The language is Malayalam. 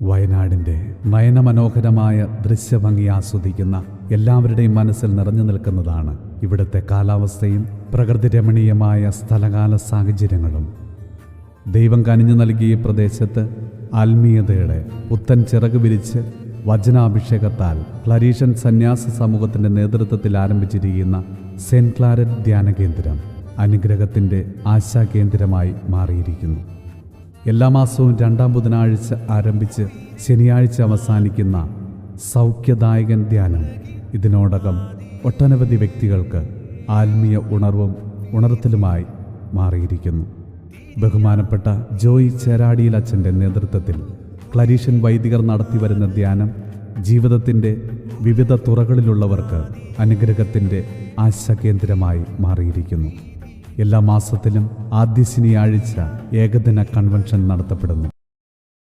വയനാടിന്റെ നയനമനോഹരമായ ദൃശ്യഭംഗി ആസ്വദിക്കുന്ന എല്ലാവരുടെയും മനസ്സിൽ നിറഞ്ഞു നിൽക്കുന്നതാണ് ഇവിടുത്തെ കാലാവസ്ഥയും പ്രകൃതി രമണീയമായ സ്ഥലകാല സാഹചര്യങ്ങളും. ദൈവം കനിഞ്ഞു നൽകിയ പ്രദേശത്ത് ആത്മീയതയുടെ പുത്തൻ ചിറക് വിരിച്ച് വചനാഭിഷേകത്താൽ ക്ലരീഷൻ സന്യാസ സമൂഹത്തിന്റെ നേതൃത്വത്തിൽ ആരംഭിച്ചിരിക്കുന്ന സെന്റ് ക്ലാരറ്റ് ധ്യാന കേന്ദ്രം അനുഗ്രഹത്തിന്റെ ആശാകേന്ദ്രമായി മാറിയിരിക്കുന്നു. എല്ലാ മാസവും രണ്ടാം ബുധനാഴ്ച ആരംഭിച്ച് ശനിയാഴ്ച അവസാനിക്കുന്ന സൗഖ്യദായകൻ ധ്യാനം. ഇതിനോടകം ഒട്ടനവധി വ്യക്തികൾക്ക് ആത്മീയ ഉണർവും ഉണർത്തലുമായി മാറിയിരിക്കുന്നു. ബഹുമാനപ്പെട്ട ജോയ് ചേരാടിയിൽ അച്ഛന്റെ നേതൃത്വത്തിൽ ക്ലരീഷൻ വൈദികർ നടത്തിവരുന്ന ധ്യാനം ജീവിതത്തിന്റെ വിവിധ തുറകളിലുള്ളവർക്ക് അനുഗ്രഹത്തിന്റെ ആശാകേന്ദ്രമായി മാറിയിരിക്കുന്നു. എല്ലാ മാസത്തിലും ആദ്യ ശനിയാഴ്ച ഏകദിന കൺവെൻഷൻ നടത്തപ്പെടുന്നു.